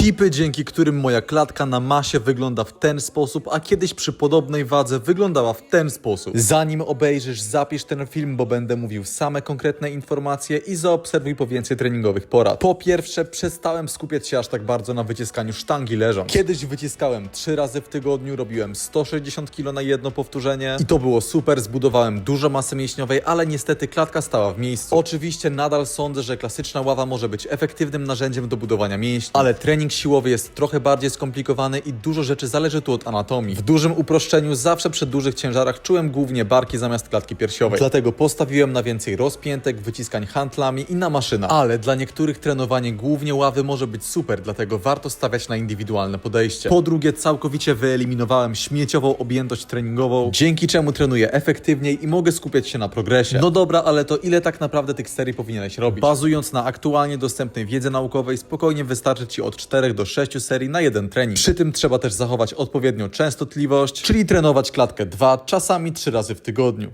Tipy, dzięki którym moja klatka na masie wygląda w ten sposób, a kiedyś przy podobnej wadze wyglądała w ten sposób. Zanim obejrzysz, zapisz ten film, bo będę mówił same konkretne informacje i zaobserwuj po więcej treningowych porad. Po pierwsze, przestałem skupiać się aż tak bardzo na wyciskaniu sztangi leżąc. Kiedyś wyciskałem 3 razy w tygodniu, robiłem 160 kg na jedno powtórzenie i to było super, zbudowałem dużo masy mięśniowej, ale niestety klatka stała w miejscu. Oczywiście nadal sądzę, że klasyczna ława może być efektywnym narzędziem do budowania mięśni, ale trening siłowy jest trochę bardziej skomplikowany i dużo rzeczy zależy tu od anatomii. W dużym uproszczeniu zawsze przy dużych ciężarach czułem głównie barki zamiast klatki piersiowej. Dlatego postawiłem na więcej rozpiętek, wyciskań handlami i na maszynach. Ale dla niektórych trenowanie głównie ławy może być super, dlatego warto stawiać na indywidualne podejście. Po drugie, całkowicie wyeliminowałem śmieciową objętość treningową, dzięki czemu trenuję efektywniej i mogę skupiać się na progresie. No dobra, ale to ile tak naprawdę tych serii powinieneś robić? Bazując na aktualnie dostępnej wiedzy naukowej, spokojnie wystarczy Ci od 4 do 6 serii na jeden trening. Przy tym trzeba też zachować odpowiednią częstotliwość, czyli trenować klatkę 2, czasami 3 razy w tygodniu.